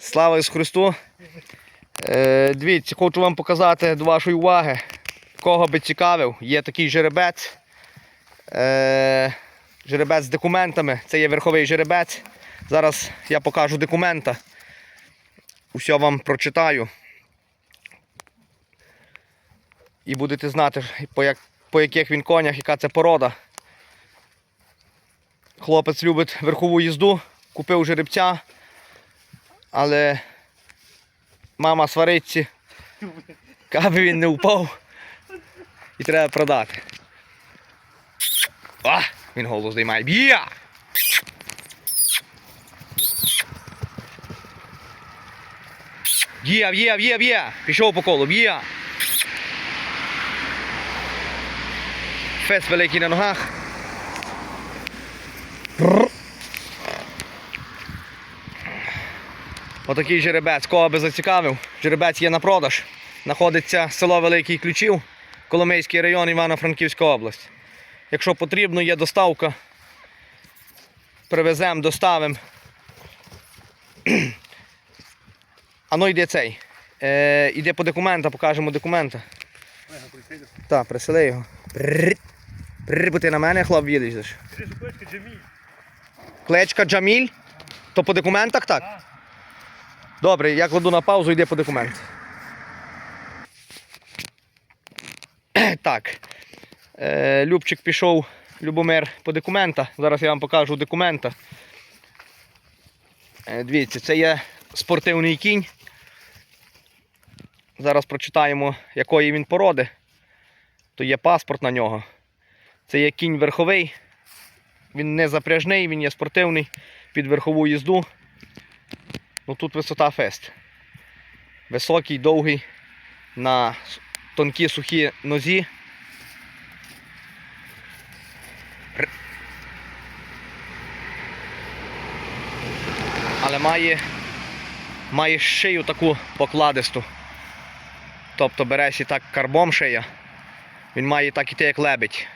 Слава Ісусу Христу! Е, дивіться, хочу вам показати до вашої уваги, кого би цікавив. Є такий жеребець. Е, жеребець з документами. Це є верховий жеребець. Зараз я покажу документа. Усе вам прочитаю. І будете знати, по, як, по яких він конях, яка це порода. Хлопець любить верхову їзду, купив жеребця, але мама свариться, аби він не впав і треба продати. А, він голос здіймає. Б'є! Б'є, б'є, б'є, б'є! Пішов по колу, б'є! Фест великий на ногах. Отакий жеребець, кого би зацікавив. Жеребець є на продаж. Знаходиться село Великий Ключів, Коломийський район Івано-Франківська область. Якщо потрібно, є доставка. Привеземо, доставимо. А ну йде цей. Е, іде по документа, покажемо документа. Так, присели його. Прррр. Бо ти на мене хлоп їдеш. Клечка Джаміль? То по документах так? Добре, я кладу на паузу, йде по документах. Так. Е, Любчик пішов, Любомир, по документах. Зараз я вам покажу документа. Е, дивіться, це є спортивний кінь. Зараз прочитаємо, якої він породи. То є паспорт на нього. Це є кінь верховий. Він не запряжний, він є спортивний під верхову їзду. Ну тут висота фест. Високий, довгий, на тонкі сухі нозі. Але має, має шию таку покладисту. Тобто береш і так карбом шия. Він має так іти, як лебедь.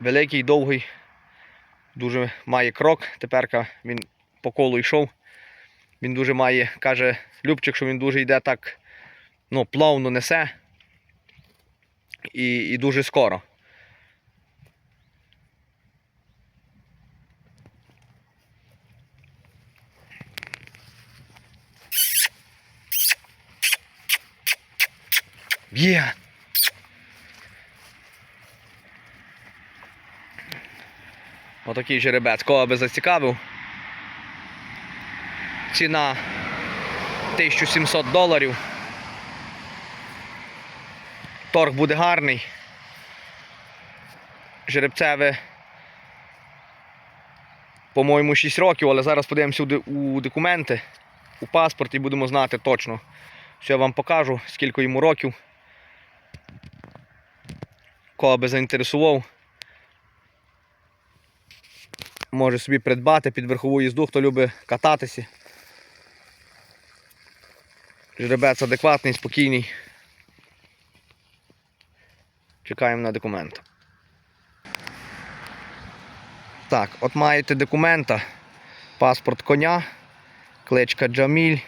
Великий, довгий, дуже має крок. Тепер він по колу йшов. Він дуже має, каже Любчик, що він дуже йде так ну, плавно несе і, і дуже скоро. Є! Отакий жеребець, кого би зацікавив. Ціна 1700 доларів. Торг буде гарний. Жеребцеве, по-моєму, 6 років, але зараз подивимося у документи, у паспорт і будемо знати точно. Що я вам покажу, скільки йому років. Кого би заінтересував. Може собі придбати під верхову їзду, хто любить кататися. Жеребець адекватний, спокійний. Чекаємо на документ. Так, от маєте документа, паспорт коня, кличка Джаміль.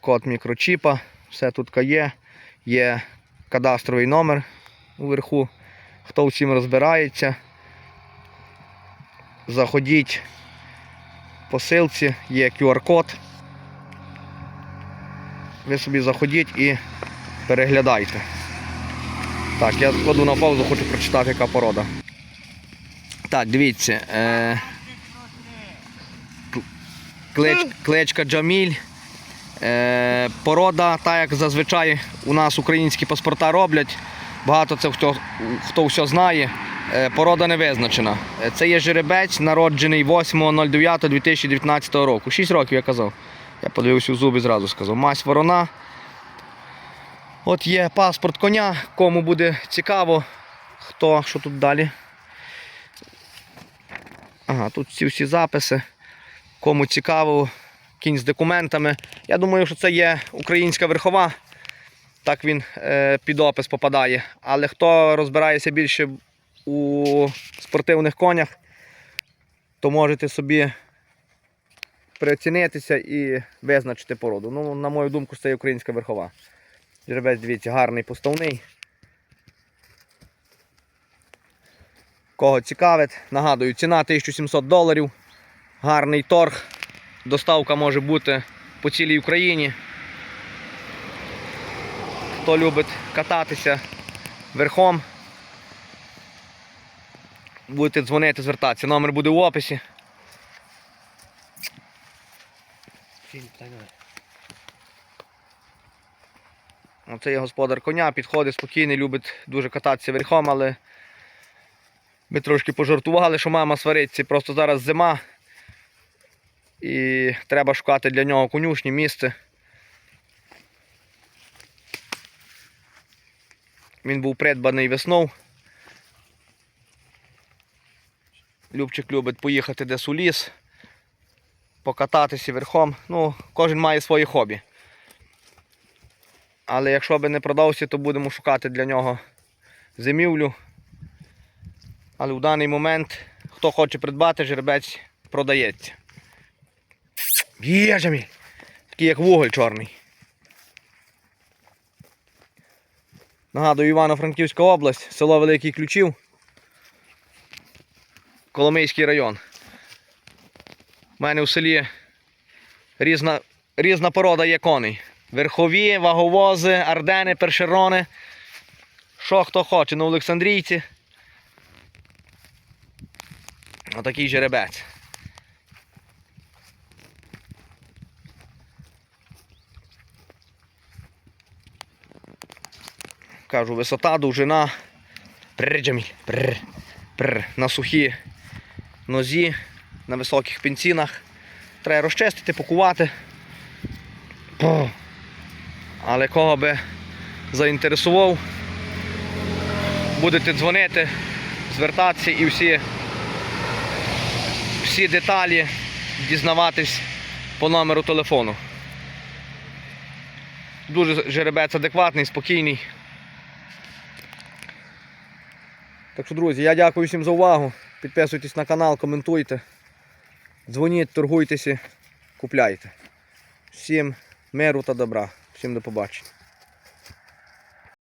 Код мікрочіпа, все тут є. Є кадастровий номер уверху. Хто всім розбирається, заходіть по силці, є QR-код. Ви собі заходіть і переглядайте. Так, я кладу на паузу, хочу прочитати, яка порода. Так, дивіться. Е... Клеч... Клечка Джаміль. Е... Порода, так як зазвичай у нас українські паспорта роблять. Багато це хто, хто все знає. Е, Порода не визначена. Е, Це є жеребець, народжений 8.09.2019 року. 6 років я казав. Я подивився в зуби зразу сказав. Мась ворона. От є паспорт коня, кому буде цікаво, хто, що тут далі. Ага, тут ці всі записи. Кому цікаво, кінь з документами. Я думаю, що це є українська верхова. Так він е, під опис попадає. Але хто розбирається більше у спортивних конях, то можете собі прицінитися і визначити породу. Ну, на мою думку, це українська верхова. Жеребець, дивіться, гарний поставний. Кого цікавить, нагадую, ціна 1700 доларів. Гарний торг. Доставка може бути по цілій Україні. Хто любить кататися верхом, будете дзвонити, звертатися. Номер буде в описі. Оце є господар коня, підходить спокійний, любить дуже кататися верхом, але ми трошки пожартували, що мама свариться. Просто зараз зима. І треба шукати для нього конюшні, місце. Він був придбаний весною. Любчик любить поїхати десь у ліс, покататися верхом. Ну, кожен має своє хобі. Але якщо би не продався, то будемо шукати для нього зимівлю. Але в даний момент, хто хоче придбати, жеребець продається. Є, Джаміль! Такий як вуголь чорний. Нагадую, Івано-Франківська область, село Великий Ключів. Коломийський район. У мене в селі різна, різна порода є коней. Верхові, ваговози, ардени, першерони. Що хто хоче на Олександрійці. Отакий жеребець. Кажу, висота, довжина. Прр, Джаміль, прр, прр. На сухій нозі, на високих пенсінах. Треба розчистити, пакувати. Пу. Але кого би заінтересував, будете дзвонити, звертатися і всі, всі деталі дізнаватись по номеру телефону. Дуже жеребець адекватний, спокійний. Так що, друзі, я дякую всім за увагу. Підписуйтесь на канал, коментуйте. Дзвоніть, торгуйтеся, купляйте. Всім миру та добра. Всім до побачення.